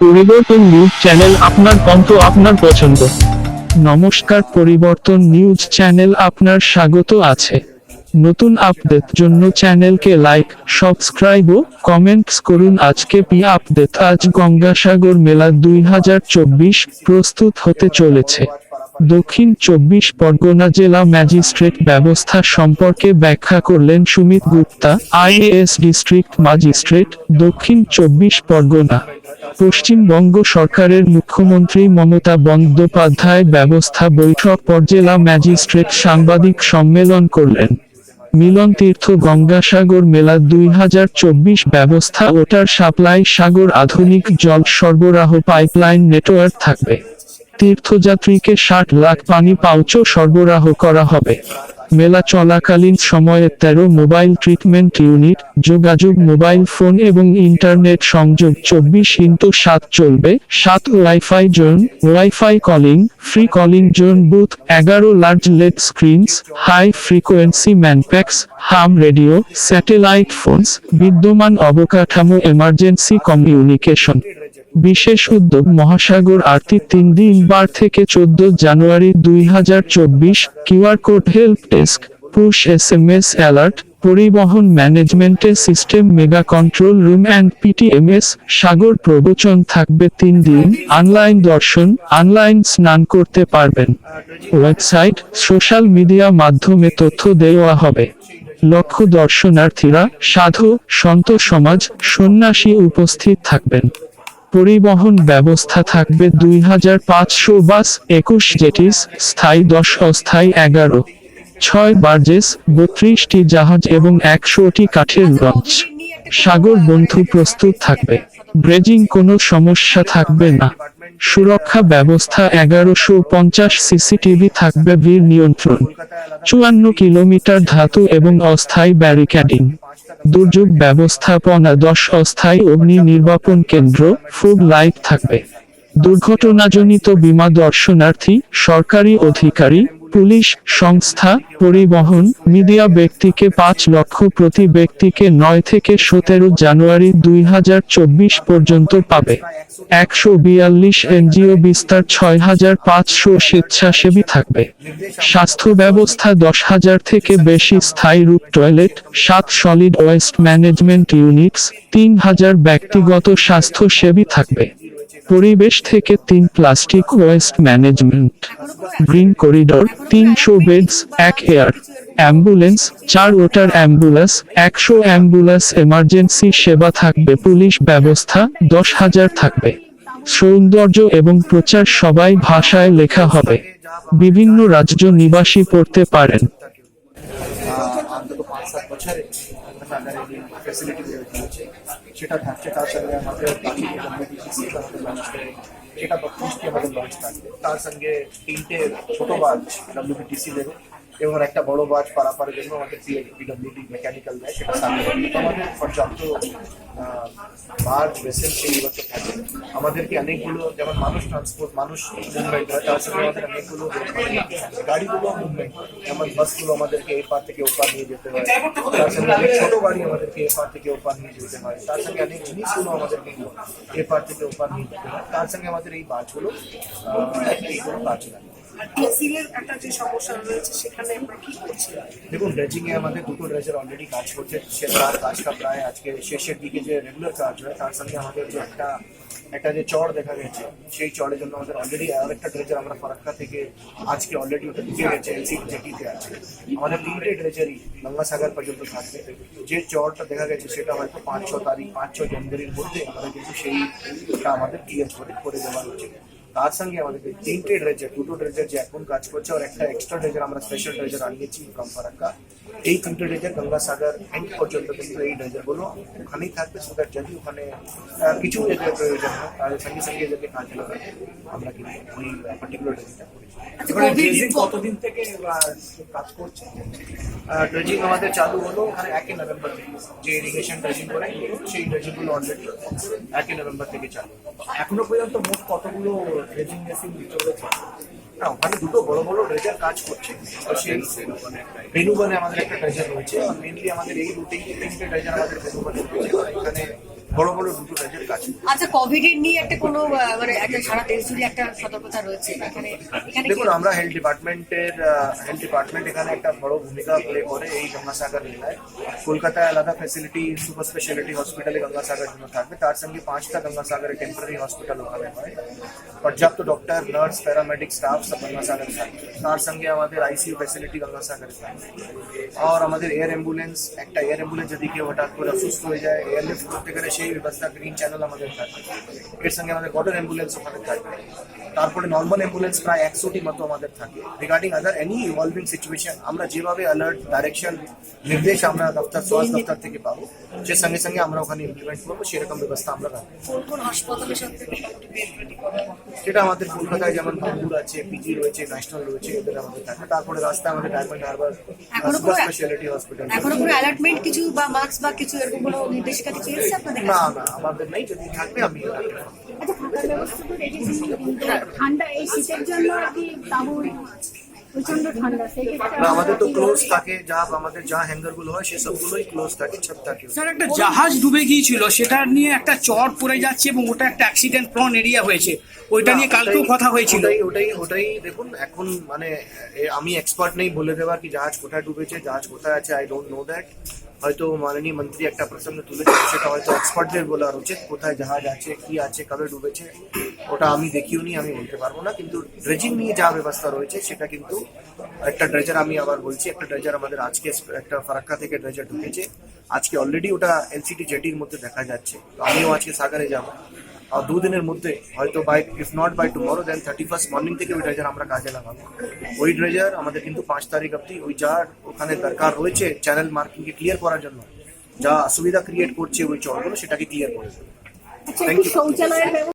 পরিবর্তন news channel আপনার কণ্ঠ আপনার পছন্দ। নমস্কার, পরিবর্তন নিউজ চ্যানেল আপনার স্বাগত আছে। নতুন আপডেট জন্য চ্যানেলকে লাইক, সাবস্ক্রাইব ও কমেন্টস করুন। আজকে পি আপডেট, আজ গঙ্গাসাগর মেলা দুই হাজার চব্বিশ প্রস্তুত হতে চলেছে। দক্ষিণ চব্বিশ পরগনা জেলা ম্যাজিস্ট্রেট ব্যবস্থা সম্পর্কে ব্যাখ্যা করলেন Sumit Gupta, IAS district magistrate, Dakshin Chobbish Pargana. Paschimbanga সরকারের মুখ্যমন্ত্রী মমতা বন্দ্যোপাধ্যায় ব্যবস্থা বৈঠক পর জেলা ম্যাজিস্ট্রেট সাংবাদিক সম্মেলন করলেন। মিলন তীর্থ গঙ্গাসাগর মেলা দুই হাজার চব্বিশ ব্যবস্থা ওটার সাপ্লাই সাগর আধুনিক জল সরবরাহ পাইপলাইন নেটওয়ার্ক থাকবে। তীর্থযাত্রীকে ষাট লাখ পানি পাউচও সরবরাহ করা হবে। মেলা চলাকালীন সময়ে তেরো মোবাইল ট্রিটমেন্ট ইউনিট, যোগাযোগ মোবাইল ফোন এবং ইন্টারনেট সংযোগ চব্বিশ ইন্টু সাত চলবে। সাত wifi zone, wifi calling, free calling zone booth, এগারো large LED screens, high frequency manpacks ham radio, satellite phones, বিদ্যমান অবকাঠামো এমার্জেন্সি কমিউনিকেশন। বিশেষ উদ্যোগ মহাসাগর আরতি তিন দিন বার থেকে চোদ্দ জানুয়ারি দুই হাজার চব্বিশ QR code help desk, push S M S alert, পরিবহন ম্যানেজমেন্টের system, mega control room and PTMS সাগর প্রবচন থাকবে তিন দিন, অনলাইন দর্শন, অনলাইন স্নান করতে পারবেন। ওয়েবসাইট, সোশ্যাল মিডিয়া মাধ্যমে তথ্য দেওয়া হবে। লক্ষ্য দর্শনার্থীরা, সাধু, সন্ত সমাজ, সন্ন্যাসী উপস্থিত থাকবেন। পরিবহন ব্যবস্থা থাকবে দুই হাজার পাঁচশো বাস, একুশ জেটিস, স্থায়ী দশ, অস্থায়ী এগারো। ছয় বার্জেস, বত্রিশটি জাহাজ এবং একশোটি কাঠের লঞ্চ। সাগর বন্ধু প্রস্তুত থাকবে। ব্রেজিং কোনো সমস্যা থাকবে না। সুরক্ষা ব্যবস্থা এগারোশো পঞ্চাশ সিসিটিভি থাকবে বীর নিয়ন্ত্রণ। চুয়ান্ন কিলোমিটার ধাতু এবং অস্থায়ী ব্যারিকেডিং। দুর্যোগ ব্যবস্থাপনা দশ অস্থায়ী অগ্নি নির্বাপন কেন্দ্র ফুড লাইট থাকবে। দুর্ঘটনাজনিত বীমা দর্শনার্থী, সরকারি অধিকারী, পুলিশ, সংস্থা, পরিবহন, মিডিয়া ব্যক্তিকে পাঁচ লক্ষ প্রতি ব্যক্তিকে নয় থেকে সতেরো জানুয়ারি দুই হাজার চব্বিশ পর্যন্ত পাবে। একশো বিয়াল্লিশ এনজিও বিস্তার ছয় হাজার পাঁচশো স্বেচ্ছাসেবী থাকবে। স্বাস্থ্য ব্যবস্থা দশ হাজার থেকে বেশি স্থায়ী রূপ টয়লেট, সাত সলিড ওয়েস্ট ম্যানেজমেন্ট ইউনিটস, তিন হাজার ব্যক্তিগত স্বাস্থ্যসেবী থাকবে। পরিবেশ থেকে তিন plastic waste management, green corridor, তিনশো বেডস, এক এয়ার অ্যাম্বুলেন্স, চার ওটার অ্যাম্বুলেন্স, একশো অ্যাম্বুলেন্স এমার্জেন্সি সেবা থাকবে, পুলিশ ব্যবস্থা দশ হাজার থাকবে। সৌন্দর্য এবং প্রচার সবাই ভাষায় লেখা হবে। বিভিন্ন রাজ্য নিবাসী পড়তে পারেন। অন্তত পাঁচ সাত বছরে আমাদের ফেসিলিটি দিয়েছে সেটা থাকছে তার সঙ্গে আমাদের বাকি কমিউনিটি আমাদের লঞ্চ করে সেটা বত্রিশটি আমাদের লঞ্চ থাকবে তার সঙ্গে তিনটে ছোট বাজ ডব্লিউবিটিসি দেবে এবং একটা বড় বাজ পারাপারের জন্য আমাদের পিডব্লিউডি মেকানিক্যাল দেয় সেটা সামনে আমাদের পর্যাপ্ত আহ, ভেসেল সেইগুলো তো থাকে আমাদেরকে অনেকগুলো যেমন মানুষ ট্রান্সপোর্ট মানুষ মুভমেন্ট হয় তার সঙ্গে আমাদের অনেকগুলো গাড়িগুলো মুভমেন্ট যেমন বাসগুলো আমাদেরকে এই পার থেকে ওপার নিয়ে যেতে হয় তার সঙ্গে অনেক ছোট গাড়ি আমাদেরকে এ পার থেকে ওপার নিয়ে যেতে হয় তার সঙ্গে অনেক জিনিসগুলো আমাদেরকে এ পার থেকে ওপার নিয়ে যেতে হয় তার সঙ্গে আমাদের এই বাসগুলো এইগুলো কাজ লাগে। করছি? দেখুন ড্রেজিং এ আমাদের দুটো ড্রেজার অলরেডি কাজ করছে। সে কাজটা প্রায় আজকে শেষের দিকে যে রেগুলার কাজ হয়, তার সঙ্গে আমাদের যে একটা একটা যে চড় দেখা গেছে, সেই চড়ের জন্য আমাদের অলরেডি আর একটা ড্রেজার আমরা ফারাক্কা থেকে আজকে অলরেডি ওটা ঢুকে গেছে এলসি জেটিতে আছে আমাদের তিনটে ড্রেজারই গঙ্গাসাগর পর্যন্ত থাকবে। যে চড়টা দেখা গেছে, সেটা হয়তো পাঁচ ছ তারিখ পাঁচ ছ জানুয়ারির মধ্যে আমরা কিন্তু সেইটা আমাদের ক্লিয়ার করে করে দেওয়া হচ্ছে। তার সঙ্গে আমাদের তিনটে ড্রেজার দুটো ড্রেজার যে এখন কাজ করছে আর একটা এক্সট্রা ড্রেজার আমরা স্পেশাল ড্রেজার আনিয়েছি ফ্রম ফারাক্কা এই তিনটে ড্রেজার গঙ্গাসাগর এন্ড পর্যন্ত কিন্তু এই ড্রেজারগুলো ওখানেই থাকবে সো দ্যাট যদি ওখানে কিছু ড্রেজার প্রয়োজন হয় তাহলে সঙ্গে সঙ্গে যাতে কাজ লাগাবে আমরা কিন্তু ওই পার্টিকুলার করেছি। এবারে ড্রেজিং কতদিন থেকে কাজ করছে? ড্রেজিং আমাদের চালু হলো ওখানে একই নভেম্বর থেকে। যে ইরিগেশন ড্রেজিং করে সেই ড্রেজিংগুলো অলরেডি একই নভেম্বর থেকে চালু। এখনও পর্যন্ত মোট কতগুলো ড্রেজিং মেশিন চলেছে? না ওখানে দুটো বড় বড় ড্রেজার কাজ করছে। সেই আমাদের একটা ড্রেজার রয়েছে। মেনলি আমাদের এই রুটেই তিনটে ড্রেজার আমাদের বেনুবনে রয়েছে। এখানে বড় বড় দুটো ড্রেজের কাজ। আচ্ছা কোভিড এর নিয়ে একটা কোনো মানে একটা সারা দেশ জুড়ে একটা সতর্কতা রয়েছে এখানে? এখানে দেখুন আমরা হেলথ ডিপার্টমেন্টের হেলথ ডিপার্টমেন্ট এখানে একটা বড় ভূমিকা প্লে করে এই গঙ্গাসাগর মেলায় কলকাতায় আলাদা ফেসিলিটি সুপার স্পেশালিটি হসপিটালে গঙ্গাসাগর জন্য থাকবে। তার সঙ্গে পাঁচটা গঙ্গাসাগরে টেম্পোরারি হসপিটাল ওখানে হয়। পর্যাপ্ত ডক্টর নার্স প্যারামেডিক স্টাফ সব গঙ্গাসাগর থাকবে। তার সঙ্গে আমাদের আইসিইউ ফেসিলিটি গঙ্গাসাগরে থাকবে। আর আমাদের এয়ার অ্যাম্বুলেন্স একটা এয়ার অ্যাম্বুলেন্স যদি কেউ হঠাৎ করে অসুস্থ হয়ে যায় এয়ারলিফট করতে গেলে সেই ব্যবস্থা গ্রিন চ্যানেল আমাদের থাকবে এর সঙ্গে আমাদের ওয়াটার অ্যাম্বুলেন্স ওখানে থাকবে তারপরে নর্মাল অ্যাম্বুলেন্স প্রায় একশোটি মতো আমাদের থাকে। Regarding other any evolving situation আমরা যেভাবে অ্যালার্ট ডাইরেকশন নির্দেশ আমরা দপ্তর স্বাস্থ্য দপ্তর থেকে পাবো সে সঙ্গে সঙ্গে আমরা ওখানে ইমপ্লিমেন্ট করব সেরকম ব্যবস্থা আমরা রাখব? সেটা আমাদের কলকাতায় যেমন বাঙ্গুর আছে পিজি রয়েছে ন্যাশনাল রয়েছে এদের আমাদের থাকে। তারপরে রাস্তায় আমাদের ডায়মন্ড হারবার স্পেশালিটি হসপিটাল এখনও কোনো অ্যালার্টমেন্ট কিছু বা মাস্ক বা কিছু এরকম কোনো নির্দেশিকা কিছু এসেছে আপনাদের না না আমাদের নেই যদি থাকবে আমি। আচ্ছা ঠান্ডা এই শীতের জন্য আর কি তাবু প্রচণ্ড ঠান্ডা না আমাদের তো ক্লোজ থাকে যা আমাদের যা হ্যাঙ্গারগুলো হয় সে সবগুলোই ক্লোজ থাকে ছাদ থাকে। স্যার একটা জাহাজ ডুবে গিয়েছিল সেটা নিয়ে একটা চর পড়ে যাচ্ছে এবং ওটা একটা অ্যাক্সিডেন্ট প্রন এরিয়া হয়েছে। ওইটা নিয়ে কালকেও কথা হয়েছিল। ওটাই ওটাই ওটাই দেখুন এখন মানে আমি এক্সপার্ট নেই বলে দেওয়ার কি জাহাজ কোথায় ডুবেছে জাহাজ কোথায় আছে আই ডোন্ট নো দ্যাট হয়তো মাননীয় মন্ত্রী একটা প্রসঙ্গ তুলেছে সেটা হয়তো এক্সপার্টদের বলার উচিত, কোথায় জাহাজ আছে, কি আছে, কবে ডুবেছে, ওটা আমি দেখিও নি আমি বলতে পারব না, কিন্তু ড্রেজিং নিয়ে যা ব্যবস্থা রয়েছে, সেটা কিন্তু একটা ড্রেজার আমি আবার বলছি, একটা ড্রেজার আমাদের আজকে একটা ফারাক্কা থেকে ড্রেজার ঢুকেছে, আজকে অলরেডি ওটা এলসিটি জেটির মধ্যে দেখা যাচ্ছে, তো আমিও আজকে সাগরে যাব। দুদিনের মধ্যে হয়তো by if not by tomorrow then thirty first morning থেকে ওই ড্রেজার আমরা কাজে লাগাবো। ওই ড্রেজার আমাদের কিন্তু পাঁচ তারিখ অবধি ওই যা ওখানে দরকার রয়েছে চ্যানেল মার্কিংকে ক্লিয়ার করার জন্য যা অসুবিধা ক্রিয়েট করছে ওই চরগুলো সেটাকে ক্লিয়ার করে শৌচালয়ের ব্যবস্থা